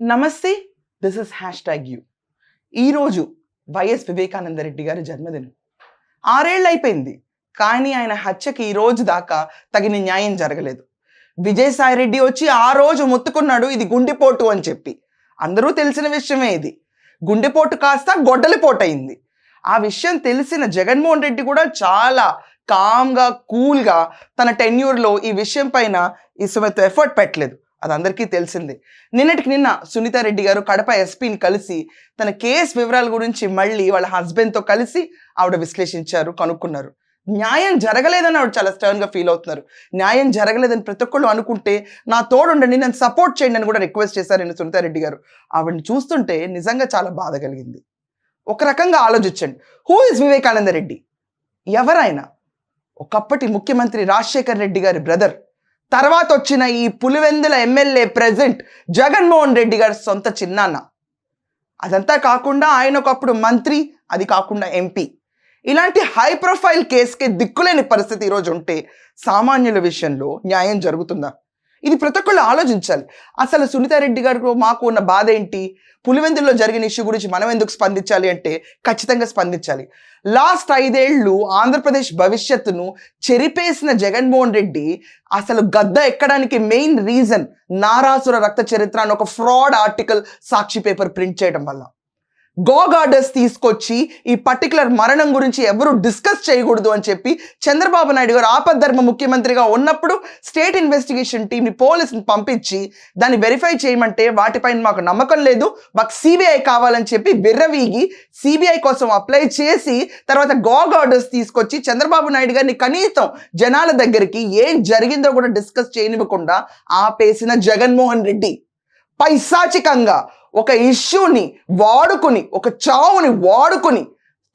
నమస్తే this is hashtag U ఈరోజు YS Vivekananda Reddy గారి జన్మదినం. ఆరేళ్ళు అయిపోయింది కానీ ఆయన హత్యకి ఈ రోజు దాకా తగిన న్యాయం జరగలేదు. విజయసాయి రెడ్డి వచ్చి ఆ రోజు మొత్తుకున్నాడు ఇది గుండెపోటు అని చెప్పి. అందరూ తెలిసిన విషయమే ఇది. గుండెపోటు కాస్త గొడ్డలిపోటు అయింది ఆ విషయం తెలిసిన జగన్మోహన్ రెడ్డి కూడా చాలా కామ్గా కూల్గా తన టెన్యూర్లో ఈ విషయం పైన ఇసుమతో ఎఫర్ట్ పెట్టలేదు. అది అందరికీ తెలిసిందే. నిన్నటికి నిన్న సునీత రెడ్డి గారు కడప ఎస్పీని కలిసి తన కేసు వివరాల గురించి మళ్ళీ వాళ్ళ హస్బెండ్తో కలిసి ఆవిడ విశ్లేషించారు కనుక్కున్నారు. న్యాయం జరగలేదని ఆవిడ చాలా స్టర్న్గా ఫీల్ అవుతున్నారు. న్యాయం జరగలేదని ప్రతి ఒక్కళ్ళు అనుకుంటే నా తోడుండండి నన్ను సపోర్ట్ చేయండి అని కూడా రిక్వెస్ట్ చేశారు నేను సునీతారెడ్డి గారు. ఆవిడని చూస్తుంటే నిజంగా చాలా బాధ కలిగింది. ఒక రకంగా ఆలోచించండి. హూ ఇస్ వివేకానంద రెడ్డి ఎవరైనా? ఒకప్పటి ముఖ్యమంత్రి రాజశేఖర్ రెడ్డి గారి బ్రదర్. తర్వాత వచ్చిన ఈ పులివెందుల ఎమ్మెల్యే ప్రెసిడెంట్ జగన్మోహన్ రెడ్డి గారి సొంత చిన్నాన్న. అదంతా కాకుండా ఆయన ఒకప్పుడు మంత్రి అది కాకుండా ఎంపీ. ఇలాంటి హై ప్రొఫైల్ కేసుకి దిక్కులేని పరిస్థితి ఈరోజు ఉంటే సామాన్యుల విషయంలో న్యాయం జరుగుతుందా? ఇది ప్రతి ఒక్కళ్ళు ఆలోచించాలి. అసలు సునీతారెడ్డి గారికి మాకు ఉన్న బాధ ఏంటి పులివెందుల్లో జరిగిన ఇష్యూ గురించి మనం ఎందుకు స్పందించాలి అంటే ఖచ్చితంగా స్పందించాలి. లాస్ట్ ఐదేళ్ళు ఆంధ్రప్రదేశ్ భవిష్యత్తును చెరిపేసిన జగన్మోహన్ రెడ్డి అసలు గద్ద ఎక్కడానికి మెయిన్ రీజన్ నారాసుర రక్త చరిత్ర అని ఒక fraud article Sakshi paper print చేయడం వల్ల. గాగ్ తీసుకొచ్చి ఈ పర్టికులర్ మరణం గురించి ఎవరు డిస్కస్ చేయకూడదు అని చెప్పి చంద్రబాబు నాయుడు గారు ఆపద్ధర్మ ముఖ్యమంత్రిగా ఉన్నప్పుడు స్టేట్ ఇన్వెస్టిగేషన్ టీంని పోలీసుని పంపించి దాన్ని వెరిఫై చేయమంటే వాటిపైన మాకు నమ్మకం లేదు మాకు సిబిఐ కావాలని చెప్పి విర్రవీగి సిబిఐ కోసం అప్లై చేసి తర్వాత గాగ్ తీసుకొచ్చి చంద్రబాబు నాయుడు గారిని కనీసం జనాల దగ్గరికి ఏం జరిగిందో కూడా డిస్కస్ చేయనివ్వకుండా ఆపేసిన జగన్మోహన్ రెడ్డి. పైశాచికంగా ఒక ఇష్యూని వాడుకుని ఒక చావుని వాడుకుని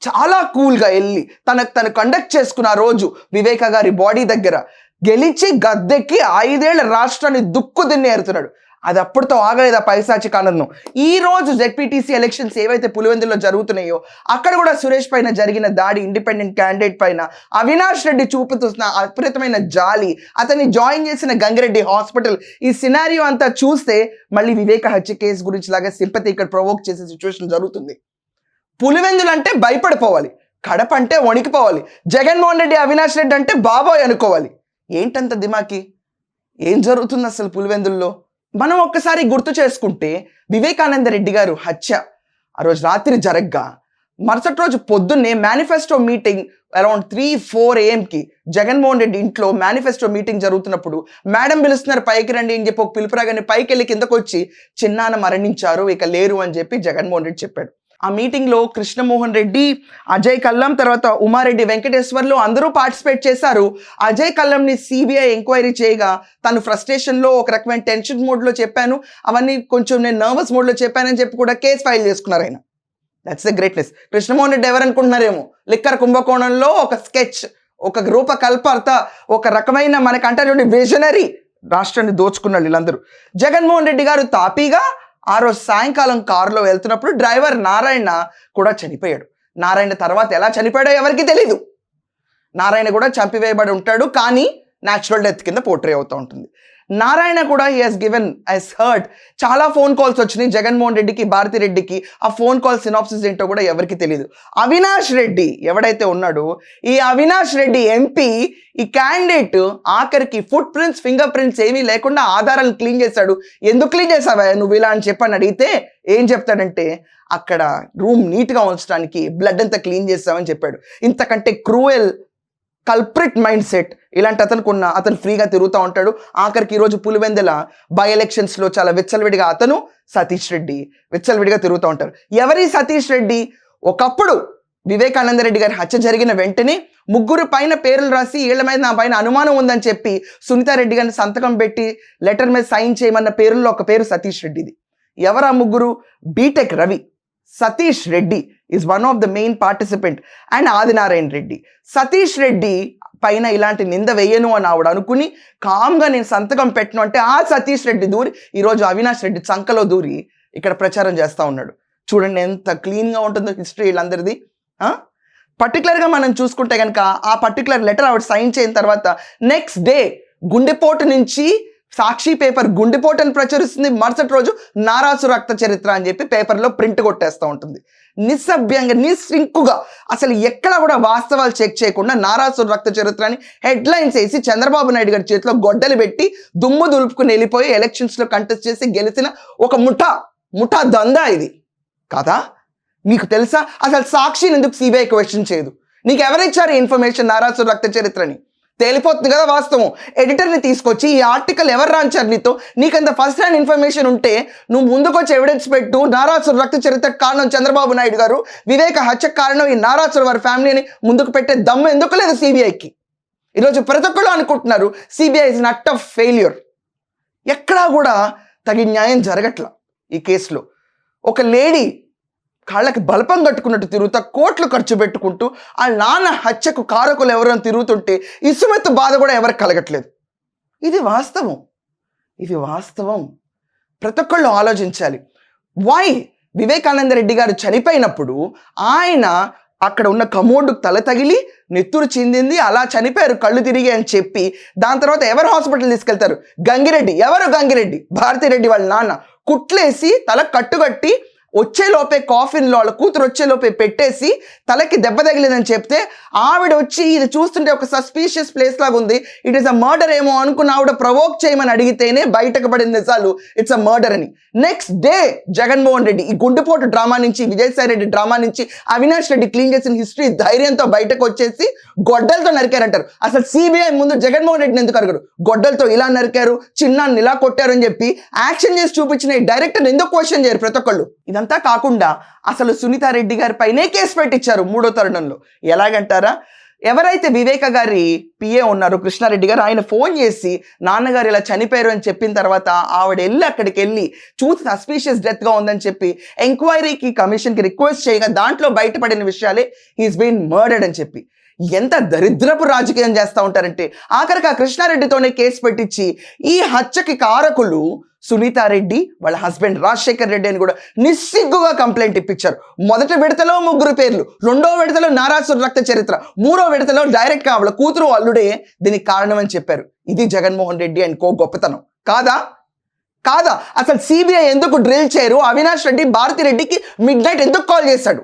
చాలా కూల్గా వెళ్ళి తనకు తను కండక్ట్ చేసుకున్న రోజు వివేక గారి బాడీ దగ్గర గెలిచి గద్దెక్కి ఐదేళ్ళ రాష్ట్రాన్ని దుక్కు దిన్నేరుతున్నాడు. అది అప్పటితో ఆగలేదు ఆ పైశాచి ఆనందం ఈ రోజు జెడ్పీటీసీ ఎలక్షన్స్ ఏవైతే పులివెందులో జరుగుతున్నాయో అక్కడ కూడా సురేష్ పైన జరిగిన దాడి ఇండిపెండెంట్ క్యాండిడేట్ పైన అవినాష్ రెడ్డి చూపుతున్న అపరితమైన జాలి అతన్ని జాయిన్ చేసిన గంగిరెడ్డి హాస్పిటల్ ఈ సినారియో అంతా చూస్తే మళ్ళీ వివేక హత్య కేసు గురించి లాగా సింపతి ఇక్కడ ప్రొవోక్ చేసే సిచ్యువేషన్ జరుగుతుంది. పులివెందులు అంటే భయపడిపోవాలి కడప అంటే వణికిపోవాలి జగన్మోహన్ రెడ్డి అవినాష్ రెడ్డి అంటే బాబోయ్ అనుకోవాలి. ఏంటంత దిమాకి? ఏం జరుగుతుంది అసలు పులివెందుల్లో? మనం ఒక్కసారి గుర్తు చేసుకుంటే వివేకానంద రెడ్డి గారు హత్య ఆ రోజు రాత్రి జరగ్గా. మరుసటి రోజు పొద్దున్నే manifesto meeting around three four ఏఎంకి Jaganmohan Reddy ఇంట్లో మేనిఫెస్టో మీటింగ్ జరుగుతున్నప్పుడు మేడం పిలుస్తున్నారు పైకి రండి అని చెప్పి ఒక పిలుపురాగానే పైకి వెళ్ళి కిందకు వచ్చి చిన్నాన మరణించారు ఇక లేరు అని చెప్పి జగన్మోహన్ రెడ్డి చెప్పాడు. ఆ మీటింగ్లో కృష్ణమోహన్ రెడ్డి అజయ్ కల్లం తర్వాత ఉమారెడ్డి వెంకటేశ్వర్లు అందరూ పార్టిసిపేట్ చేశారు. అజయ్ కల్లంని సిబిఐ ఎంక్వైరీ చేయగా తను ఫ్రస్ట్రేషన్లో ఒక రకమైన టెన్షన్ మోడ్లో చెప్పాను. అవన్నీ కొంచెం నేను నర్వస్ మోడ్లో చెప్పానని చెప్పి కూడా కేసు ఫైల్ చేసుకున్నారు ఆయన. That's the greatness Krishnamohan Reddy ఎవరనుకుంటున్నారేమో liquor కుంభకోణంలో ఒక స్కెచ్ ఒక రూపకల్పర్త ఒక రకమైన మనకంటే విజనరీ రాష్ట్రాన్ని దోచుకున్నాడు వీళ్ళందరూ. జగన్మోహన్ రెడ్డి గారు తాపీగా ఆ రోజు సాయంకాలం కారులో వెళ్తున్నప్పుడు డ్రైవర్ నారాయణ కూడా చనిపోయాడు. నారాయణ తర్వాత ఎలా చనిపోయాడో ఎవరికి తెలీదు. నారాయణ కూడా చంపివేయబడి ఉంటాడు కానీ న్యాచురల్ డెత్ కింద పోర్ట్రే అవుతూ ఉంటుంది. నారాయణ కూడా he has given eyes hurt చాలా ఫోన్ కాల్స్ వచ్చినాయి. జగన్మోహన్ రెడ్డికి భారతి రెడ్డికి. ఆ ఫోన్ కాల్ సినాప్సిస్ ఏంటో కూడా ఎవరికి తెలియదు అవినాష్ రెడ్డి ఎవడైతే ఉన్నాడో ఈ అవినాష్ రెడ్డి ఎంపీ ఈ క్యాండిడేట్ ఆఖరికి ఫుట్ ప్రింట్స్ ఫింగర్ ప్రింట్స్ ఏమీ లేకుండా ఆధారాలు క్లీన్ చేశాడు. ఎందుకు క్లీన్ చేసావా నువ్వు ఇలా అని చెప్పని అడిగితే ఏం చెప్తాడంటే అక్కడ రూమ్ నీట్గా ఉంచడానికి బ్లడ్ అంతా క్లీన్ చేస్తామని చెప్పాడు. ఇంతకంటే క్రూయల్ కల్ప్రిట్ మైండ్ సెట్ ఇలాంటి అతనికి ఉన్న అతను ఫ్రీగా తిరుగుతూ ఉంటాడు. ఆఖరికి ఈరోజు పులివెందెల బై ఎలక్షన్స్లో చాలా విచ్చలవిడిగా అతను సతీష్ రెడ్డి విచ్చలవిడిగా తిరుగుతూ ఉంటారు ఎవరి సతీష్ రెడ్డి? ఒకప్పుడు వివేకానంద రెడ్డి గారి హత్య జరిగిన వెంటనే ముగ్గురు పైన పేర్లు రాసి వీళ్ళ మీద నా పైన అనుమానం ఉందని చెప్పి సునీతారెడ్డి గారిని సంతకం పెట్టి లెటర్ మీద సైన్ చేయమన్న పేరుల్లో ఒక పేరు సతీష్ రెడ్డిది. ఎవరా ముగ్గురు? BTech Ravi. Satish Reddy. Is one of the main participant and Adinarayana Reddy Satish Reddy పైన ఇలాంటి నింద వేయను అని ఆవిడ అనుకుని కామ్గా నేను సంతకం పెట్టను అంటే ఆ సతీష్ రెడ్డి దూరి ఈరోజు అవినాష్ రెడ్డి చంకలో దూరి ఇక్కడ ప్రచారం చేస్తూ ఉన్నాడు. చూడండి ఎంత క్లీన్గా ఉంటుందో హిస్టరీ వీళ్ళందరిది. పర్టికులర్గా మనం చూసుకుంటే కనుక ఆ పర్టికులర్ లెటర్ ఆవిడ సైన్ చేయిన తర్వాత నెక్స్ట్ డే గుండెపోటు నుంచి సాక్షి పేపర్ గుండెపోటని ప్రచురిస్తుంది. మరుసటి రోజు నారాసు రక్త చరిత్ర అని చెప్పి పేపర్లో ప్రింట్ కొట్టేస్తూ ఉంటుంది. నిస్సభ్యంగా నిస్సింకుగా అసలు ఎక్కడ కూడా వాస్తవాలు చెక్ చేయకుండా నారాసు రక్త చరిత్ర అని హెడ్లైన్స్ వేసి చంద్రబాబు నాయుడు గారి చేతిలో గొడ్డలు పెట్టి దుమ్ము దులుపుకుని వెళ్ళిపోయి ఎలక్షన్స్లో కంటెస్ట్ చేసి గెలిచిన ఒక ముఠా ముఠా దందా ఇది. కదా? మీకు తెలుసా? అసలు సాక్షిని ఎందుకు సిబిఐ క్వశ్చన్ చేయదు? నీకు ఎవరిచ్చారు ఇన్ఫర్మేషన్ నారాసు రక్త చరిత్రని? తేలిపోతుంది కదా వాస్తవం. ఎడిటర్ని తీసుకొచ్చి ఈ ఆర్టికల్ ఎవరు రాంచారు నీతో? నీకంత ఫస్ట్ హ్యాండ్ ఇన్ఫర్మేషన్ ఉంటే నువ్వు ముందుకొచ్చి ఎవిడెన్స్ పెట్టు. నారాసుర రక్త చరిత్ర కారణం చంద్రబాబు నాయుడు గారు. వివేక హత్యకు కారణం ఈ నారాసుర వారి ఫ్యామిలీని ముందుకు పెట్టే దమ్ము ఎందుకు లేదు సిబిఐకి ఈరోజు ప్రతి ఒక్కళ్ళు అనుకుంటున్నారు CBI is not of failure ఎక్కడా కూడా తగిన న్యాయం జరగట్ల ఈ కేసులో ఒక లేడీ కాళ్ళకి బలపం కట్టుకున్నట్టు తిరుగుతా కోట్లు ఖర్చు పెట్టుకుంటూ ఆ నాన్న హత్యకు కారకులు ఎవరైనా తిరుగుతుంటే ఇసుమెత్తు బాధ కూడా ఎవరికి కలగట్లేదు. ఇది వాస్తవం. ఇది వాస్తవం. ప్రతి ఒక్కళ్ళు ఆలోచించాలి. వై వివేకానంద రెడ్డి గారు చనిపోయినప్పుడు ఆయన అక్కడ ఉన్న కమోడ్కు తల తగిలి నెత్తురు చెందింది అలా చనిపోయారు కళ్ళు తిరిగి అని చెప్పి దాని తర్వాత ఎవరు హాస్పిటల్ తీసుకెళ్తారు? గంగిరెడ్డి. ఎవరు గంగిరెడ్డి? భారతిరెడ్డి వాళ్ళ నాన్న. కుట్లేసి తల కట్టుకట్టి వచ్చేలోపే కాఫిన్లో వాళ్ళ కూతురు వచ్చేలోపే పెట్టేసి తలకి దెబ్బ తగిలిందని చెప్తే ఆవిడ వచ్చి ఇది చూస్తుంటే ఒక సస్పీషియస్ ప్లేస్ లాగా ఉంది. ఇట్ ఈస్ అ మర్డర్ ఏమో అనుకున్న ఆవిడ ప్రవోక్ చేయమని అడిగితేనే బయటకు పడిన నిజాలు. ఇట్స్ అ మర్డర్ అని. నెక్స్ట్ డే జగన్మోహన్ రెడ్డి ఈ గుండెపోటు డ్రామా నుంచి విజయసాయి రెడ్డి డ్రామా నుంచి అవినాష్ రెడ్డి క్లీన్ చేసిన హిస్టరీ ధైర్యంతో బయటకు వచ్చేసి గొడ్డలతో నరికారంటారు. అసలు సిబిఐ ముందు జగన్మోహన్ రెడ్డిని ఎందుకు అడగరు గొడ్డలతో ఇలా నరికారు చిన్నాన్ని ఇలా కొట్టారు అని చెప్పి యాక్షన్ చేసి చూపించిన ఈ డైరెక్టర్ ఎందుకు క్వశ్చన్ చేయరు ప్రతి ఒక్కళ్ళు? ఇదంతా కాకుండా అసలు సునీతారెడ్డి గారి పైనే కేసు పెట్టించారు మూడో తరుణంలో. ఎలాగంటారా? ఎవరైతే వివేక గారి పిఏ ఉన్నారు కృష్ణారెడ్డి గారు ఆయన ఫోన్ చేసి నాన్నగారు ఇలా చనిపోయారు అని చెప్పిన తర్వాత ఆవిడ వెళ్ళి అక్కడికి వెళ్ళి చూసి సస్పీషియస్ డెత్గా ఉందని చెప్పి ఎంక్వైరీకి కమిషన్కి రిక్వెస్ట్ చేయగా దాంట్లో బయటపడిన విషయాలే ఈజ్ బీన్ మర్డర్డ్ అని చెప్పి. ఎంత దరిద్రపు రాజకీయం చేస్తూ ఉంటారంటే ఆఖరికి ఆ కృష్ణారెడ్డితోనే కేసు పెట్టించి ఈ హత్యకి కారకులు సునీతారెడ్డి వాళ్ళ హస్బెండ్ రాజశేఖర్ రెడ్డి అని కూడా నిస్సిగ్గుగా కంప్లైంట్ ఇప్పించారు. మొదటి విడతలో ముగ్గురు పేర్లు రెండో విడతలో నారాసుర రక్త చరిత్ర మూడో విడతలో డైరెక్ట్ వాళ్ళ కూతురు అల్లుడే దీనికి కారణం అని చెప్పారు. ఇది జగన్మోహన్ రెడ్డి అండ్ కో గొప్పతనం. కాదా? కాదా? అసలు సిబిఐ ఎందుకు డ్రిల్ చేయరు? అవినాష్ రెడ్డి భారతి రెడ్డికి మిడ్ నైట్ ఎందుకు కాల్ చేశాడు?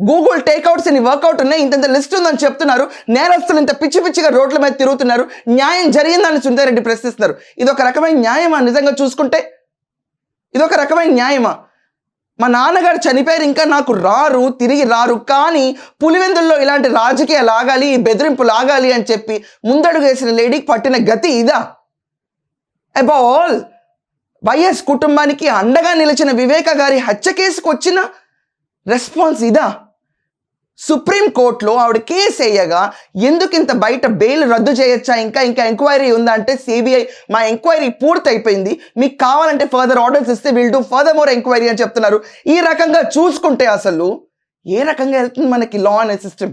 గూగుల్ టేక్అవుట్స్ అని వర్కౌట్ ఉన్నాయి ఇంత లిస్ట్ ఉందని చెప్తున్నారు నేరస్తులు ఇంత పిచ్చి పిచ్చిగా రోడ్ల మీద తిరుగుతున్నారు న్యాయం జరిగిందని సుందరెడ్డి ప్రశ్నిస్తున్నారు. ఇది ఒక రకమైన న్యాయమా? నిజంగా చూసుకుంటే ఇది ఒక రకమైన న్యాయమా? మా నాన్నగారు చనిపోయారు ఇంకా నాకు రారు తిరిగి రారు కానీ పులివెందుల్లో ఇలాంటి రాజకీయ లాగాలి బెదిరింపు లాగాలి అని చెప్పి ముందడుగు వేసిన లేడీకి పట్టిన గతి ఇదా? అబాల్ వైఎస్ కుటుంబానికి అండగా నిలిచిన వివేక గారి హత్య కేసుకు వచ్చిన రెస్పాన్స్ ఇదా? సుప్రీం కోర్టులో ఆవిడ కేసు వేయగా ఎందుకు ఇంత బయట బెయిల్ రద్దు చేయొచ్చా? ఇంకా ఇంకా ఎంక్వైరీ ఉందంటే సిబిఐ మా ఎంక్వైరీ పూర్తయిపోయింది. మీకు కావాలంటే ఫర్దర్ ఆర్డర్స్ ఇస్తే will do further more enquiry అని చెప్తున్నారు. ఈ రకంగా చూసుకుంటే అసలు ఏ రకంగా వెళ్తుంది మనకి లా అనే సిస్టమ్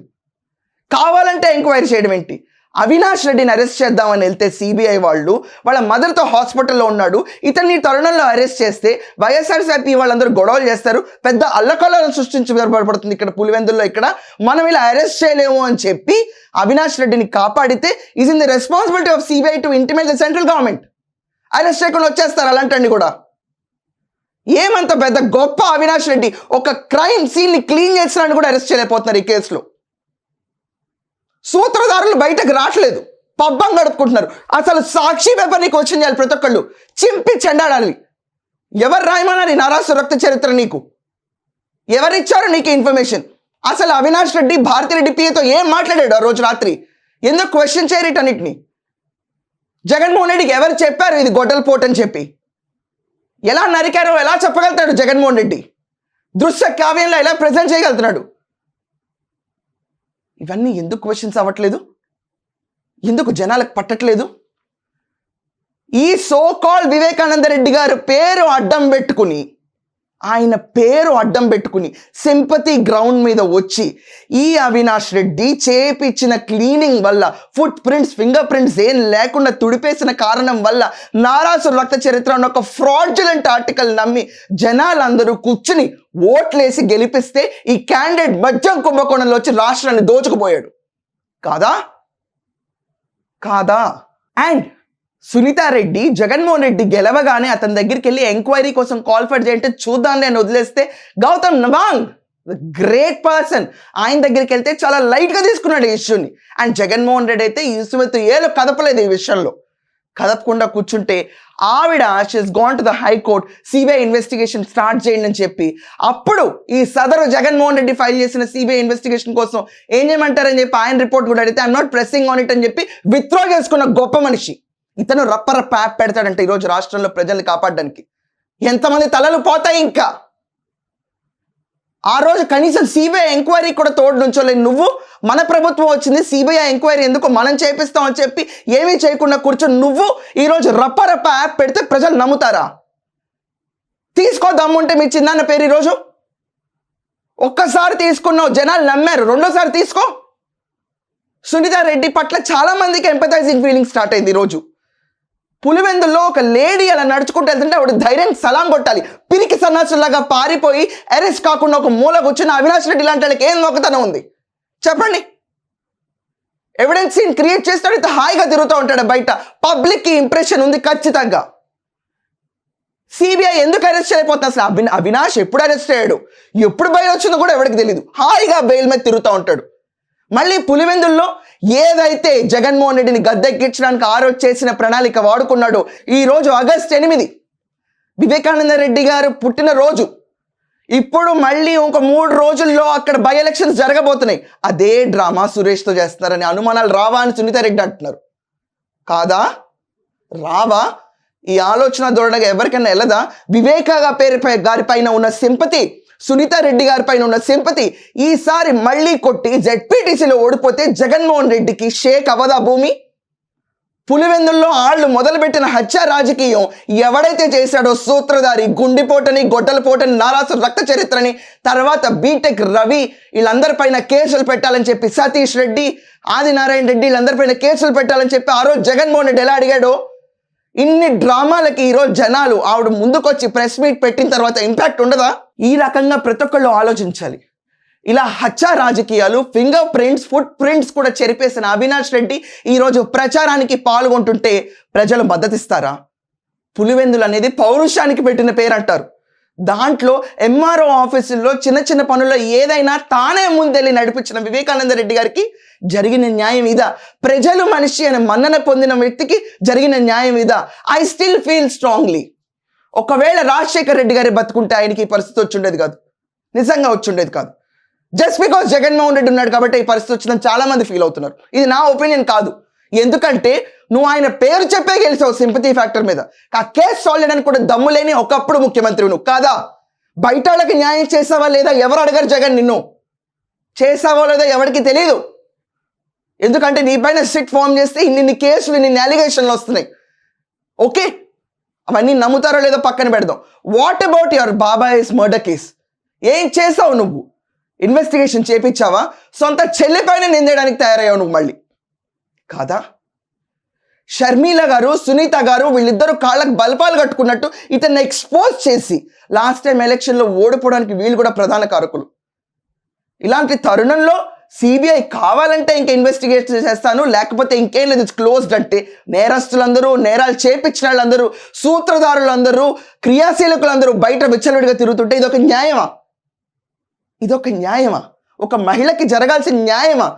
కావాలంటే ఎంక్వైరీ చేయడం ఏంటి? అవినాష్ రెడ్డిని అరెస్ట్ చేద్దామని వెళ్తే సిబిఐ వాళ్ళు వాళ్ళ మదర్తో హాస్పిటల్లో ఉన్నాడు. ఇతన్ని తరుణంలో అరెస్ట్ చేస్తే వైఎస్ఆర్సీపీ వాళ్ళందరూ గొడవలు చేస్తారు. పెద్ద అల్లకల్లను సృష్టించబడుతుంది ఇక్కడ పులివెందుల్లో. ఇక్కడ మనం ఇలా అరెస్ట్ చేయలేము అని చెప్పి అవినాష్ రెడ్డిని కాపాడితే is in the responsibility of CBI to intimate the central government arrest చేయకుండా వచ్చేస్తారు అలాంటి కూడా. ఏమంత పెద్ద గొప్ప అవినాష్ రెడ్డి ఒక క్రైమ్ సీన్ని క్లీన్ చేసినాన్ని కూడా అరెస్ట్ చేయలేకపోతున్నారు ఈ కేసులో. సూత్రధారులు బయటకు రావట్లేదు. పబ్బం గడుపుకుంటున్నారు. అసలు సాక్షి పేపర్ నీకు వచ్చింది చేయాలి ప్రతి ఒక్కళ్ళు. చింపి చెండాడాలి. ఎవరు రాయమన్నారు ఈ నారాసు రక్త చరిత్ర నీకు. ఎవరిచ్చారు నీకు ఇన్ఫర్మేషన్? అసలు అవినాష్ రెడ్డి భారతిరెడ్డి పిఏతో ఏం మాట్లాడాడు ఆ రోజు రాత్రి? ఎందుకు క్వశ్చన్ చేయరు ఇటన్నిటిని జగన్మోహన్ రెడ్డికి ఎవరు చెప్పారు ఇది గొడ్డల పోట్ అని చెప్పి? ఎలా నరికారో ఎలా చెప్పగలుగుతాడు జగన్మోహన్ రెడ్డి? దృశ్య కావ్యంలో ఎలా ప్రజెంట్ చేయగలుగుతున్నాడు? ఇవన్నీ ఎందుకు క్వశ్చన్స్ అవ్వట్లేదు? ఎందుకు జనాలకు పట్టట్లేదు? ఈ సో కాల్ వివేకానంద రెడ్డి గారు పేరు అడ్డం పెట్టుకుని ఆయన పేరు అడ్డం పెట్టుకుని సింపతి గ్రౌండ్ మీద వచ్చి ఈ అవినాష్ రెడ్డి చేపించిన క్లీనింగ్ వల్ల ఫుట్ ప్రింట్స్ ఫింగర్ ప్రింట్స్ ఏం లేకుండా తుడిపేసిన కారణం వల్ల నారాసు రక్త చరిత్ర అన్న ఒక ఫ్రాడ్యులెంట్ ఆర్టికల్ నమ్మి జనాలందరూ కూర్చుని ఓట్లేసి గెలిపిస్తే ఈ క్యాండిడేట్ మద్యం కుంభకోణంలో వచ్చి రాష్ట్రాన్ని దోచుకుపోయాడు. కాదా? కాదా? అండ్ సునీతారెడ్డి జగన్మోహన్ రెడ్డి గెలవగానే అతని దగ్గరికి వెళ్ళి ఎంక్వైరీ కోసం కాల్ ఫర్ చేయంటే చూద్దాంలే అని వదిలేస్తే గౌతమ్ నవాంగ్ గ్రేట్ పర్సన్ ఆయన దగ్గరికి వెళ్తే చాలా లైట్గా తీసుకున్నాడు ఈ ఇష్యూని. అండ్ జగన్మోహన్ రెడ్డి అయితే ఈ ఇష్యూ ఏలో కదపలేదు ఈ విషయంలో. కదపకుండా కూర్చుంటే ఆవిడ she's gone to the high court CBI investigation start చేయండి అని చెప్పి అప్పుడు ఈ సదరు జగన్మోహన్ రెడ్డి ఫైల్ చేసిన సిబిఐ ఇన్వెస్టిగేషన్ కోసం ఏం చేయమంటారని చెప్పి ఆయన రిపోర్ట్ కూడా అడిగితే I'm not pressing on it అని చెప్పి విత్డ్రా చేసుకున్న గొప్ప మనిషి. ఇతను రప్ప రప్ప యాప్ పెడతాడంటే ఈరోజు రాష్ట్రంలో ప్రజల్ని కాపాడడానికి. ఎంతమంది తలలు పోతాయి ఇంకా? ఆ రోజు కనీసం సిబిఐ ఎంక్వైరీ కూడా తోడు నుంచోలేదు నువ్వు మన ప్రభుత్వం వచ్చింది సిబిఐ ఎంక్వైరీ ఎందుకు మనం చేపిస్తామని చెప్పి ఏమీ చేయకుండా కూర్చొని నువ్వు ఈరోజు రప్ప రప్ప యాప్ పెడితే ప్రజలు నమ్ముతారా? తీసుకో దమ్ముంటే మీ చిన్నాన్న పేరు ఈరోజు. ఒక్కసారి తీసుకున్నావు జనాలు నమ్మారు. రెండోసారి తీసుకో. సునీత రెడ్డి పట్ల చాలా మందికి ఎంపథైజింగ్ ఫీలింగ్ స్టార్ట్ అయింది ఈరోజు. పులివెందుల్లో ఒక లేడీ అలా నడుచుకుంటూ వెళ్తుంటే ఆవిడ ధైర్యం సలాం కొట్టాలి. పిరికి సన్నాసులాగా పారిపోయి అరెస్ట్ కాకుండా ఒక మూల కూర్చున్న అవినాష్ రెడ్డి లాంటి వాళ్ళకి ఏం నొక్కతనం ఉంది? చెప్పండి. ఎవిడెన్స్ సీన్ క్రియేట్ చేస్తాడు ఇంత హాయిగా తిరుగుతూ ఉంటాడు బయట. పబ్లిక్కి ఇంప్రెషన్ ఉంది ఖచ్చితంగా. సిబిఐ ఎందుకు అరెస్ట్ చేయలేకపోతుంది అసలు అవినాష్ ఎప్పుడు అరెస్ట్ అయ్యాడు? ఎప్పుడు బయట వచ్చిందో కూడా ఎవరికి తెలియదు హాయిగా బెయిల్ మీద తిరుగుతూ ఉంటాడు. మళ్ళీ పులివెందుల్లో ఏదైతే జగన్మోహన్ రెడ్డిని గద్దెక్కించడానికి ఆ రోజు చేసిన ప్రణాళిక వాడుకున్నాడో ఈ రోజు ఆగస్ట్ ఎనిమిది. వివేకానంద రెడ్డి గారు పుట్టినరోజు ఇప్పుడు మళ్ళీ ఒక మూడు రోజుల్లో అక్కడ బై ఎలక్షన్స్ జరగబోతున్నాయి. అదే డ్రామా సురేష్తో చేస్తున్నారని అనుమానాలు రావా అని సునీతారెడ్డి అంటున్నారు. కాదా? రావా? ఈ ఆలోచన దొరడగా ఎవరికైనా వెళ్ళదా వివేకా పేరు గారి పైన ఉన్న సింపతి సునీత రెడ్డి గారి పైన ఉన్న సింపతి ఈసారి మళ్ళీ కొట్టి జెడ్పీటీసీలో ఓడిపోతే జగన్మోహన్ రెడ్డికి షేక్ అవదా భూమి? పులివెందుల్లో ఆళ్ళు మొదలుపెట్టిన హత్య రాజకీయం ఎవడైతే చేశాడో సూత్రధారి గుండిపోటని గొడ్డలపోటని నారాసు రక్త చరిత్రని తర్వాత బీటెక్ రవి వీళ్ళందరిపైన కేసులు పెట్టాలని చెప్పి సతీష్ రెడ్డి ఆదినారాయణ రెడ్డి వీళ్ళందరిపైన కేసులు పెట్టాలని చెప్పి ఆ రోజు జగన్మోహన్ రెడ్డి ఎలా అడిగాడో? ఇన్ని డ్రామాలకి ఈరోజు జనాలు ఆవిడ ముందుకొచ్చి ప్రెస్ మీట్ పెట్టిన తర్వాత ఇంపాక్ట్ ఉండదా? ఈ రకంగా ప్రతి ఒక్కళ్ళు ఆలోచించాలి. ఇలా హత్య రాజకీయాలు ఫింగర్ ప్రింట్స్ ఫుట్ ప్రింట్స్ కూడా చెరిపేసిన అవినాష్ రెడ్డి ఈరోజు ప్రచారానికి పాల్గొంటుంటే ప్రజలు మద్దతిస్తారా? పులివెందులు అనేది పౌరుషానికి పెట్టిన పేరు అంటారు దాంట్లో ఎంఆర్ఓ ఆఫీసుల్లో చిన్న చిన్న పనుల్లో ఏదైనా తానే ముందెళ్ళి నడిపించిన వివేకానంద రెడ్డి గారికి జరిగిన న్యాయం ఇదా. ప్రజలు మనిషి అని మన్నన పొందిన వ్యక్తికి జరిగిన న్యాయం ఇదా. ఐ స్టిల్ ఫీల్ స్ట్రాంగ్లీ ఒకవేళ రాజశేఖర్ రెడ్డి గారి బతుకుంటే ఆయనకి ఈ పరిస్థితి వచ్చుండేది కాదు. నిజంగా వచ్చుండేది కాదు. జస్ట్ బికాస్ జగన్మోహన్ రెడ్డి ఉన్నాడు కాబట్టి ఈ పరిస్థితి వచ్చిందని చాలా మంది ఫీల్ అవుతున్నారు. ఇది నా ఒపీనియన్ కాదు. ఎందుకంటే నువ్వు ఆయన పేరు చెప్పే గెలిచావు సింపతి ఫ్యాక్టర్ మీద. ఆ కేసు సాల్వ్ చేయడానికి కూడా దమ్ము లేని ఒకప్పుడు ముఖ్యమంత్రి నువ్వు. కాదా? బయట వాళ్ళకి న్యాయం చేసావా లేదా ఎవరు అడగారు జగన్ నిన్ను? చేసావో లేదో ఎవరికి తెలియదు ఎందుకంటే నీ పైన సిట్ ఫామ్ చేస్తే ఇన్ని కేసులు ఇన్ని అలిగేషన్లు వస్తున్నాయి. ఓకే? అవన్నీ నమ్ముతారో లేదో పక్కన పెడదాం. What about your Babai's murder case ఏం చేసావు నువ్వు? ఇన్వెస్టిగేషన్ చేపించావా? సొంత చెల్లిపైన నిందేయడానికి తయారయ్యావు నువ్వు మళ్ళీ. కాదా? షర్మిల గారు సునీత గారు వీళ్ళిద్దరూ కాళ్ళకు బల్పాలు కట్టుకున్నట్టు ఇతన్ని ఎక్స్పోజ్ చేసి లాస్ట్ టైం ఎలక్షన్లో ఓడిపోవడానికి వీళ్ళు కూడా ప్రధాన కారకులు. ఇలాంటి తరుణంలో సిబిఐ కావాలంటే ఇంకా ఇన్వెస్టిగేట్ చేస్తాను లేకపోతే ఇంకేం లేదు క్లోజ్డ్ అంటే నేరస్తులందరూ నేరాలు చేపించిన వాళ్ళందరూ సూత్రధారులందరూ క్రియాశీలకులందరూ బయట విచ్చలవిడిగా తిరుగుతుంటే ఇదొక న్యాయమా? ఇదొక న్యాయమా? ఒక మహిళకి జరగాల్సిన న్యాయమా?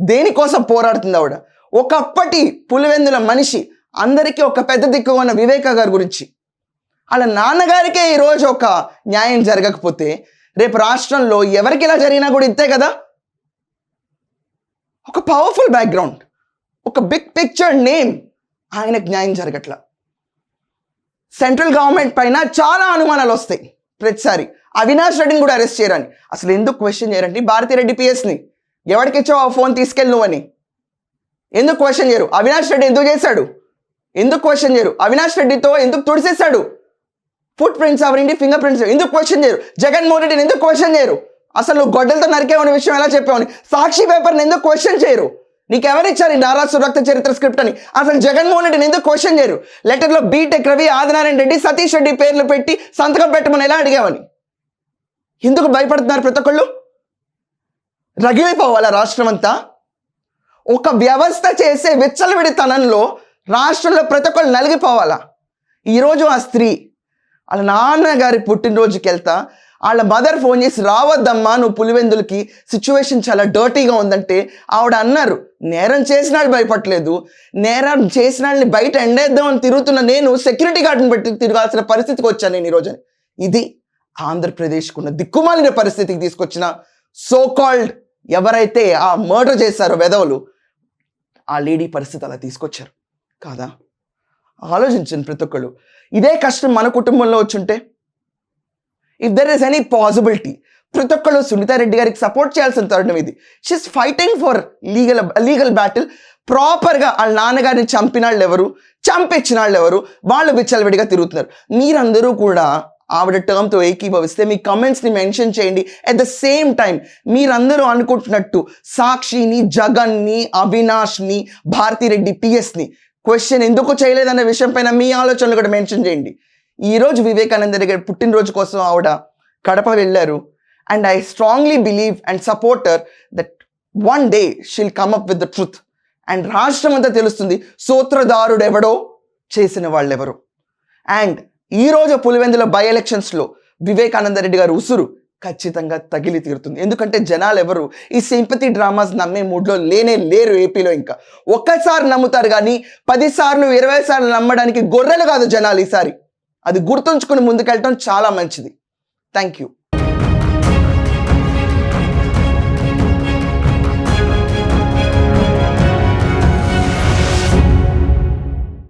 దేనికోసం పోరాడుతుంది ఆవిడ? ఒకప్పటి పులివెందుల మనిషి అందరికీ ఒక పెద్ద దిక్కు ఉన్న వివేక గారి గురించి. వాళ్ళ నాన్నగారికే ఈరోజు ఒక న్యాయం జరగకపోతే రేపు రాష్ట్రంలో ఎవరికి ఇలా జరిగినా కూడా ఇంతే కదా? ఒక పవర్ఫుల్ బ్యాక్గ్రౌండ్ ఒక బిగ్ పిక్చర్ నేమ్ ఆయనకు న్యాయం జరగట్ల. సెంట్రల్ గవర్నమెంట్ పైన చాలా అనుమానాలు వస్తాయి ప్రతిసారి. అవినాష్ రెడ్డిని కూడా అరెస్ట్ చేయరని. అసలు ఎందుకు క్వశ్చన్ చేయరండి? భారతిరెడ్డి పిఎస్ని ఎవరికిచ్చావు ఆ ఫోన్ తీసుకెళ్ళు నువ్వని ఎందుకు క్వశ్చన్ చేయరు? అవినాష్ రెడ్డి ఎందుకు చేశాడు ఎందుకు క్వశ్చన్ చేయరు? అవినాష్ రెడ్డితో ఎందుకు తుడిసేశాడు ఫుట్ ప్రింట్స్ అవరండి ఫింగర్ ప్రింట్స్ ఎందుకు క్వశ్చన్ చేయరు? జగన్మోహన్ రెడ్డిని ఎందుకు క్వశ్చన్ చేయరు? అసలు నువ్వు గొడ్డలతో నరికేమని విషయం ఎలా చెప్పావని సాక్షి పేపర్ని ఎందుకు క్వశ్చన్ చేయరు? నీకు ఎవరిచ్చారు ఈ నారాసు రక్త చరిత్ర స్క్రిప్ట్ అని? అసలు జగన్మోహన్ రెడ్డిని ఎందుకు క్వశ్చన్ చేయరు? లెటర్లో బీటెక్ రవి ఆదినారాయణ రెడ్డి సతీష్ రెడ్డి పేర్లు పెట్టి సంతకం పెట్టమని ఎలా అడిగావని ఎందుకు భయపడుతున్నారు ప్రతి ఒక్కళ్ళు? రగిలిపోవాలా రాష్ట్రం అంతా ఒక వ్యవస్థ చేసే విచ్చలవిడితనంలో రాష్ట్రంలో ప్రతి ఒక్కళ్ళు నలిగిపోవాలా? ఈరోజు ఆ స్త్రీ వాళ్ళ నాన్నగారి పుట్టినరోజుకి వెళ్తా వాళ్ళ మదర్ ఫోన్ చేసి రావద్దమ్మా నువ్వు పులివెందులకి సిచ్యువేషన్ చాలా డర్టీగా ఉందంటే ఆవిడ అన్నారు. నేరం చేసిన వాళ్ళు భయపడలేదు నేరం చేసిన వాళ్ళని బయట ఎండేద్దామని తిరుగుతున్న నేను సెక్యూరిటీ గార్డుని పెట్టి తిరగాల్సిన పరిస్థితికి వచ్చాను నేను ఈరోజు ఇది ఆంధ్రప్రదేశ్కున్న దిక్కుమాలిన పరిస్థితికి తీసుకొచ్చిన సో కాల్డ్ ఎవరైతే ఆ మర్డర్ చేశారో వెధవలు ఆ లేడీ పరిస్థితి అలా తీసుకొచ్చారు. కాదా? ఆలోచించండి ప్రతి ఒక్కళ్ళు. ఇదే కష్టం మన కుటుంబంలో వచ్చుంటే if there is any possibility ప్రతి ఒక్కళ్ళు సునీతారెడ్డి గారికి సపోర్ట్ చేయాల్సిన తరుణం ఇది. She's fighting for legal legal battle ప్రాపర్గా వాళ్ళ నాన్నగారిని చంపిన వాళ్ళు ఎవరు చంపించిన వాళ్ళు ఎవరు వాళ్ళు విచ్చలవిడిగా తిరుగుతున్నారు. మీరందరూ కూడా ఆవిడ టర్మ్తో ఏకీభవిస్తే మీ కమెంట్స్ని మెన్షన్ చేయండి. అట్ ద సేమ్ టైం మీరందరూ అనుకుంటున్నట్టు సాక్షిని జగన్ని అవినాష్ని భారతిరెడ్డి పిఎస్ని క్వశ్చన్ ఎందుకు చేయలేదన్న విషయం పైన మీ ఆలోచనలు కూడా మెన్షన్ చేయండి. ఈరోజు వివేకానంద రెడ్డి గారి పుట్టినరోజు కోసం ఆవిడ కడప వెళ్ళారు. And I strongly believe and supporter that one day she'll come up with the truth and రాష్ట్రం అంతా తెలుస్తుంది సూత్రధారుడు ఎవడో చేసిన వాళ్ళు ఎవరు అండ్ ఈ రోజు పులివెందుల బై ఎలక్షన్స్లో వివేకానంద రెడ్డి గారు ఉసురు ఖచ్చితంగా తగిలి తీరుతుంది. ఎందుకంటే జనాలు ఎవరు ఈ సింపతి డ్రామాస్ నమ్మే మూడ్లో లేనే లేరు ఏపీలో ఇంకా. ఒక్కసారి నమ్ముతారు కానీ పదిసార్లు ఇరవై సార్లు నమ్మడానికి గొర్రెలు కాదు జనాలు ఈసారి. అది గుర్తుంచుకుని ముందుకెళ్ళటం చాలా మంచిది. Thank you